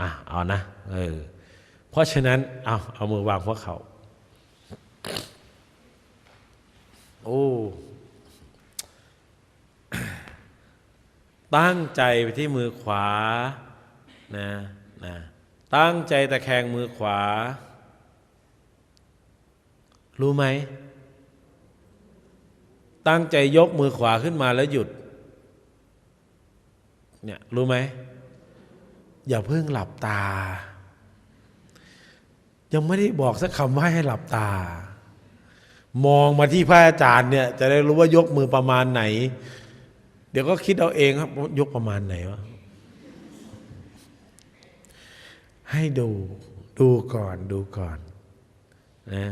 อะเอานะเออเพราะฉะนั้นเอาเอามือวางหัวเขาโอ้ตั้งใจไปที่มือขวานะนะตั้งใจตะแคงมือขวา รู้ไหม ตั้งใจยกมือขวาขึ้นมาแล้วหยุด เนี่ย รู้ไหม อย่าเพิ่งหลับตา ยังไม่ได้บอกสักคำว่าให้หลับตา มองมาที่พระอาจารย์เนี่ย จะได้รู้ว่ายกมือประมาณไหน เดี๋ยวก็คิดเอาเองครับว่ายกประมาณไหนวะให้ดูดูก่อนดูก่อนนะ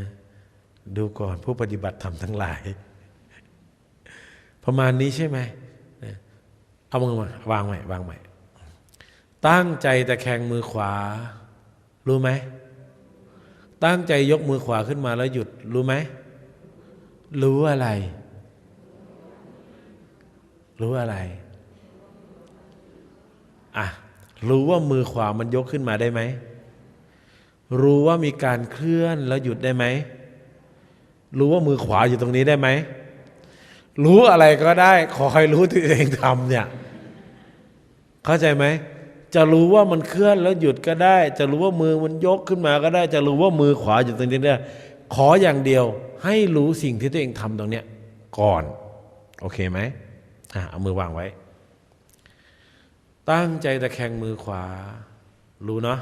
ดูก่อนผู้ปฏิบัติธรรมทั้งหลาย ประมาณนี้ใช่ไหม เอามือมาวางใหม่วางใหม่ ตั้งใจตะแคงมือขวา รู้ไหม ตั้งใจยกมือขวาขึ้นมาแล้วหยุด รู้ไหม รู้อะไร รู้อะไร อะ รู้ว่ามือขวามันยกขึ้นมาได้ไหม รู้ว่ามีการเคลื่อนแล้วหยุดได้ไหม รู้ว่ามือขวาอยู่ตรงนี้ได้ไหม รู้อะไรก็ได้ ขอให้รู้ที่ตัวเองทำเนี่ย เข้าใจไหม จะรู้ว่ามันเคลื่อนแล้วหยุดก็ได้ จะรู้ว่ามือมันยกขึ้นมาก็ได้ จะรู้ว่ามือขวาอยู่ตรงนี้ได้ขออย่างเดียวให้รู้สิ่งที่ตัวเองทำตรงเนี้ยก่อน โอเคไหมอะเอามือวางไว้ ตั้งใจตะแคงมือขวา รู้เนาะ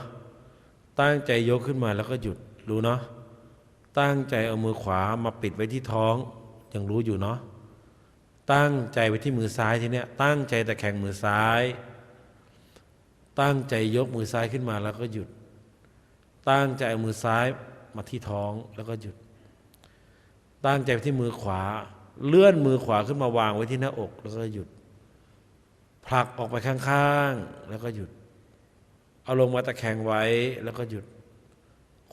ตั้งใจยกขึ้นมาแล้วก็หยุดรู้เนาะตั้งใจเอามือขวามาปิดไว้ที่ท้องยังรู้อยู่เนาะตั้งใจไว้ที่มือซ้ายทีเนี้ยตั้งใจตะแคงมือซ้าย ตั้งใจยกมือซ้ายขึ้นมาแล้วก็หยุด ตั้งใจเอามือซ้ายมาที่ท้องแล้วก็หยุด ตั้งใจไปที่มือขวา เลื่อนมือขวาขึ้นมาวางไว้ที่หน้าอก แล้วก็หยุด ผลักออกไปข้างๆ แล้วก็หยุด เอาลงมาตะแคงไว้แล้วก็หยุด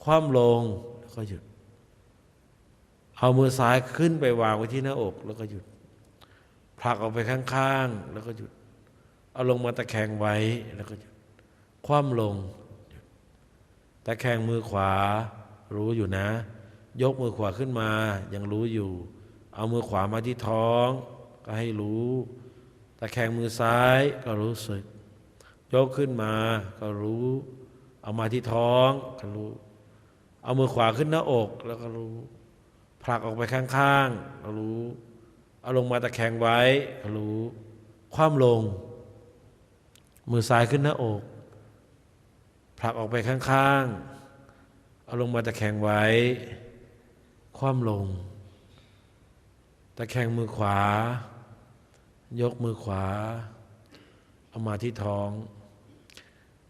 คว่ำลงแล้วก็หยุด เอามือซ้ายขึ้นไปวางไว้ที่หน้าอก แล้วก็หยุด ผลักออกไปข้างๆ แล้วก็หยุด เอาลงมาตะแคงไว้แล้วก็หยุด คว่ำลงหยุดตะแคงมือขวารู้อยู่นะ ยกมือขวาขึ้นมา ยังรู้อยู่ เอามือขวามาที่ท้อง ก็ให้รู้ตะแคงมือซ้ายก็รู้สึก ยกขึ้นมาก็รู้ เอามาที่ท้องก็รู้ เอามือขวาขึ้นหน้าอกแล้วก็รู้ ผลักออกไปข้างๆก็รู้ เอาลงมาตะแคงไว้ก็รู้ คว่ำลง มือซ้ายขึ้นหน้าอก ผลักออกไปข้างๆ เอาลงมาตะแคงไว้ คว่ำลง ตะแคงมือขวา ยกมือขวา เอามาที่ท้อง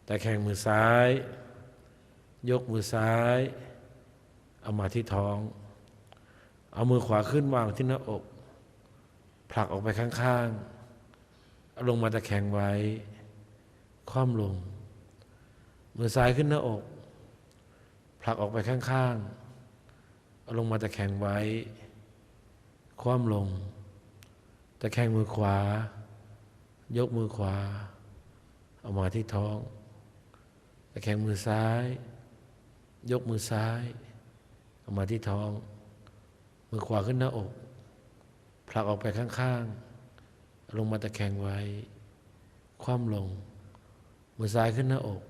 ตะแคงมือซ้าย ยกมือซ้าย เอามาที่ท้อง เอามือขวาขึ้นวางที่หน้าอก ผลักออกไปข้างๆ เอาลงมาตะแคงไว้ คว่ำลง มือซ้ายขึ้นหน้าอก ผลักออกไปข้างๆเอาลงมาตะแคงไว้ คว่ำลง ตะแคงมือขวา ยกมือขวา เอามาที่ท้อง ตะแคงมือซ้าย ยกมือซ้าย เอามาที่ท้อง มือขวาขึ้นหน้าอก ผลักออกไปข้างๆลงมาตะแคงไว้ คว่ำลง มือซ้ายขึ้นหน้าอก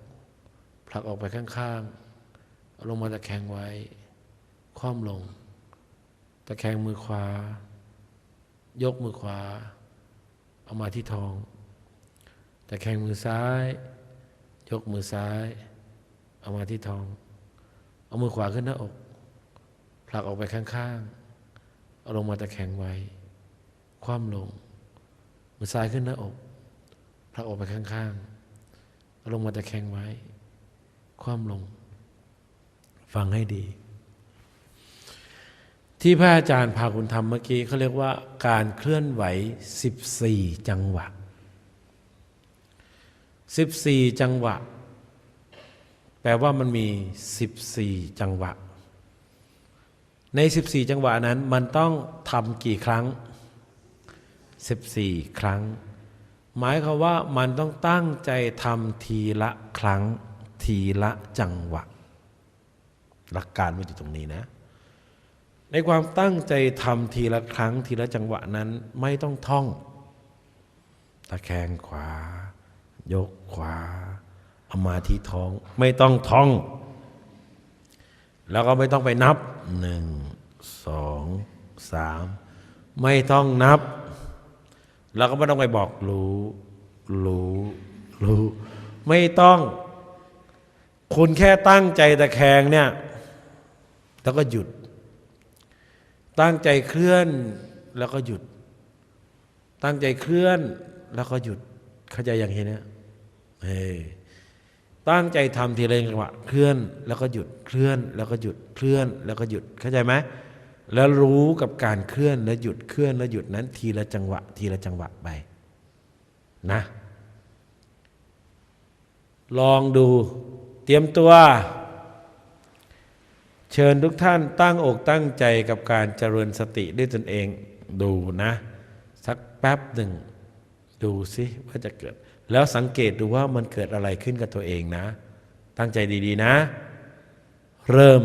ผลักออกไปข้างๆเอาลงมาตะแคงไว้ คว่ำลง ตะแคงมือขวา ยกมือขวา เอามาที่ท้อง ตะแคงมือซ้าย ยกมือซ้าย เอามาที่ท้อง เอามือขวาขึ้นหน้าอก ผลักออกไปข้างๆเอาลงมาตะแคงไว้ คว่ำลง มือซ้ายขึ้นหน้าอกผลักออกไปข้างๆเอาลงมาตะแคงไว้ คว่ำลง ฟังให้ดี ที่พระอาจารย์พาคุณทำเมื่อกี้เขาเรียกว่าการเคลื่อนไหว 14 จังหวะ 14 จังหวะ แปลว่ามันมี 14 จังหวะ ใน 14 จังหวะนั้น มันต้องทำกี่ครั้ง 14 ครั้งหมายความว่ามันต้องตั้งใจทำทีละครั้ง ทีละจังหวะ หลักการมันอยู่ตรงนี้นะ ในความตั้งใจทำทีละครั้งทีละจังหวะนั้นไม่ต้องท่อง ตะแคงขวา ยกขวาเอามาที่ท้อง ไม่ต้องท่อง แล้วก็ไม่ต้องไปนับหนึ่งสองสามไม่ต้องนับ แล้วก็ไม่ต้องไปบอกรู้รู้รู้ ไม่ต้อง คุณแค่ตั้งใจตะแคงเนี่ยแล้วก็หยุด ตั้งใจเคลื่อนแล้วก็หยุด ตั้งใจเคลื่อนแล้วก็หยุดเข้าใจอย่างนี้เนี่ยเฮ้ตั้งใจทำทีละจังหวะเคลื่อนแล้วก็หยุดเคลื่อน แล้วก็หยุดเคลื่อน แล้วก็หยุดเข้าใจไหมแล้วรู้กับการเคลื่อนและหยุดเคลื่อนและหยุดนั้นทีละจังหวะ ทีละจังหวะไปนะ ลองดู เตรียมตัว เชิญทุกท่านตั้งอกตั้งใจกับการเจริญสติด้วยตนเองดูนะ สักแป๊บหนึ่ง ดูสิว่าจะเกิด แล้วสังเกตดูว่ามันเกิดอะไรขึ้นกับตัวเองนะ ตั้งใจดีๆนะ เริ่ม